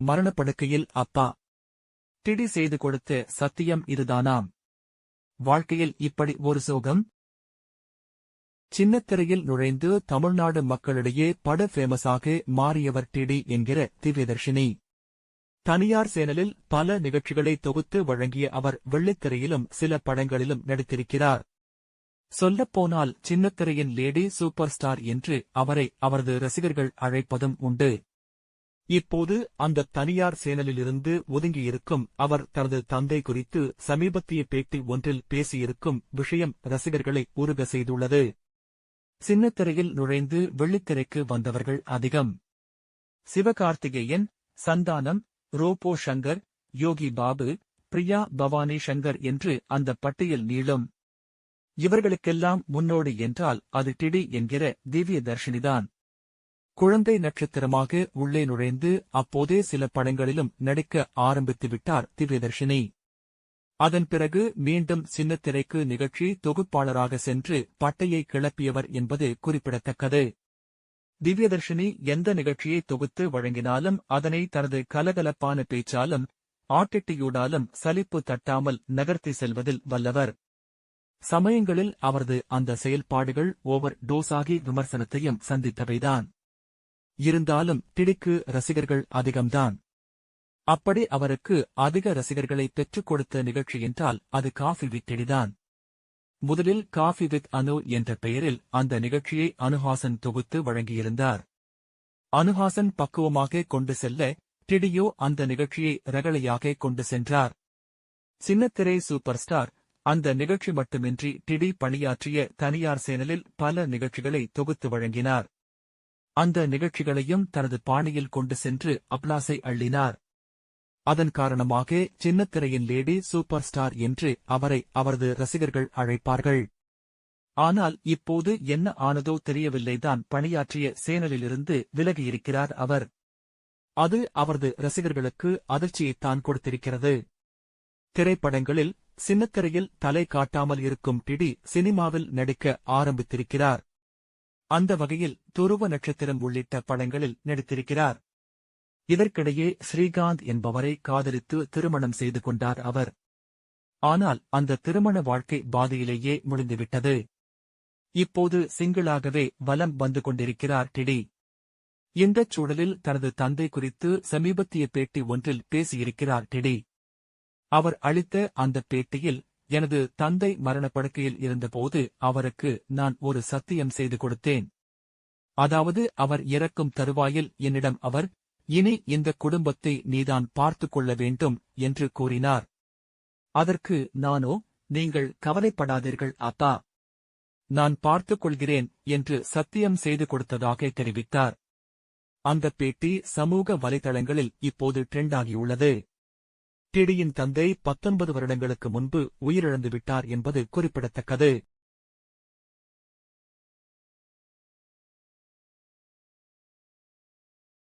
மரணப்படுக்கையில் அப்பா. டிடி செய்து கொடுத்த சத்தியம் இதுதானாம். வாழ்க்கையில் இப்படி ஒரு சோகம்? சின்னத்திரையில் நுழைந்து தமிழ்நாடு மக்களிடையே பட ஃபேமஸாக மாறியவர் டிடி என்கிற திவ்யதர்ஷினி. தனியார் சேனலில் பல நிகழ்ச்சிகளை தொகுத்து வழங்கிய அவர் வெள்ளித்திரையிலும் சில படங்களிலும் நடித்திருக்கிறார். சொல்லப்போனால் சின்னத்திரையின் லேடி சூப்பர் ஸ்டார் என்று அவரை அவரது ரசிகர்கள் அழைப்பதும் உண்டு. இப்போது அந்த தனியார் சேனலிலிருந்து ஒதுங்கியிருக்கும் அவர் தனது தந்தை குறித்து சமீபத்திய பேட்டி ஒன்றில் பேசியிருக்கும் விஷயம் ரசிகர்களை உருக செய்துள்ளது. சின்னத்திரையில் நுழைந்து வெள்ளித்திரைக்கு வந்தவர்கள் அதிகம். சிவகார்த்திகேயன் சந்தானம் ரோபோ சங்கர் யோகி பாபு பிரியா பவானி சங்கர் என்று அந்த பட்டியல் நீளும். இவர்களுக்கெல்லாம் முன்னோடி என்றால் அது டிடி என்கிற திவ்ய தர்ஷினிதான். குழந்தை நட்சத்திரமாக உள்ளே நுழைந்து அப்போதே சில படங்களிலும் நடிக்க ஆரம்பித்துவிட்டார் திவ்யதர்ஷினி. அதன் பிறகு மீண்டும் சின்னத்திரைக்கு நிகழ்ச்சி தொகுப்பாளராக சென்று பட்டையை கிளப்பியவர் என்பது குறிப்பிடத்தக்கது. திவ்யதர்ஷினி எந்த நிகழ்ச்சியை தொகுத்து வழங்கினாலும் அதனை தனது கலகலப்பான பேச்சாலும் ஆட்டிட்டியூடாலும் சலிப்பு தட்டாமல் நகர்த்தி செல்வதில் வல்லவர். சமயங்களில் அவரது அந்த செயல்பாடுகள் ஓவர் டோஸாகி விமர்சனத்தையும் சந்தித்தவைதான். இருந்தாலும் டிடிக்கு ரசிகர்கள் அதிகம்தான். அப்படி அவருக்கு அதிக ரசிகர்களை பெற்றுக் கொடுத்த நிகழ்ச்சி என்றால் அது காஃபி வித் டிடிதான் முதலில் காஃபி வித் அனு என்ற பெயரில் அந்த நிகழ்ச்சியை அனுஹாசன் தொகுத்து வழங்கியிருந்தார். அனுஹாசன் பக்குவமாக கொண்டு செல்ல டிடியோ அந்த நிகழ்ச்சியை ரகளையாக கொண்டு சென்றார். சின்னத்திரை சூப்பர் ஸ்டார் அந்த நிகழ்ச்சி மட்டுமின்றி டிடி பணியாற்றிய தனியார் சேனலில் பல நிகழ்ச்சிகளை தொகுத்து வழங்கினார். அந்த நிகழ்ச்சிகளையும் தனது பாணியில் கொண்டு சென்று அப்லாஸை அள்ளினார். அதன் காரணமாக சின்னத்திரையின் லேடி சூப்பர் ஸ்டார் என்று அவரை அவரது ரசிகர்கள் அழைப்பார்கள். ஆனால் இப்போது என்ன ஆனதோ தெரியவில்லைதான் பணியாற்றிய சேனலிலிருந்து விலகியிருக்கிறார் அவர். அது அவரது ரசிகர்களுக்கு அதிர்ச்சியைத்தான் கொடுத்திருக்கிறது. திரைப்படங்களில் சின்னத்திரையில் தலை காட்டாமல் இருக்கும் டிடி சினிமாவில் நடிக்க ஆரம்பித்திருக்கிறார். அந்த வகையில் துருவ நட்சத்திரம் உள்ளிட்ட படங்களில் நடித்திருக்கிறார். இதற்கிடையே ஸ்ரீகாந்த் என்பவரை காதலித்து திருமணம் செய்து கொண்டார் அவர். ஆனால் அந்த திருமண வாழ்க்கை பாதையிலேயே முடிந்துவிட்டது. இப்போது சிங்கிளாகவே வலம் வந்து கொண்டிருக்கிறார் டிடி. இந்தச் சூழலில் தனது தந்தை குறித்து சமீபத்திய பேட்டி ஒன்றில் பேசியிருக்கிறார் டிடி. அவர் அளித்த அந்த பேட்டியில் எனது தந்தை மரணப்படுக்கையில் இருந்தபோது அவருக்கு நான் ஒரு சத்தியம் செய்து கொடுத்தேன். அதாவது அவர் இறக்கும் தருவாயில் என்னிடம் அவர் இனி இந்த குடும்பத்தை நீதான் பார்த்துக் கொள்ள வேண்டும் என்று கூறினார். அதற்கு நானோ நீங்கள் கவலைப்படாதீர்கள் அப்பா. நான் பார்த்துக் கொள்கிறேன் என்று சத்தியம் செய்து கொடுத்ததாக தெரிவித்தார். அந்த பேட்டி சமூக வலைதளங்களில் இப்போது ட்ரெண்டாகியுள்ளது டிடியின் தந்தை பத்தொன்பது வருடங்களுக்கு முன்பு உயிரிழந்து விட்டார் என்பது குறிப்பிடத்தக்கது.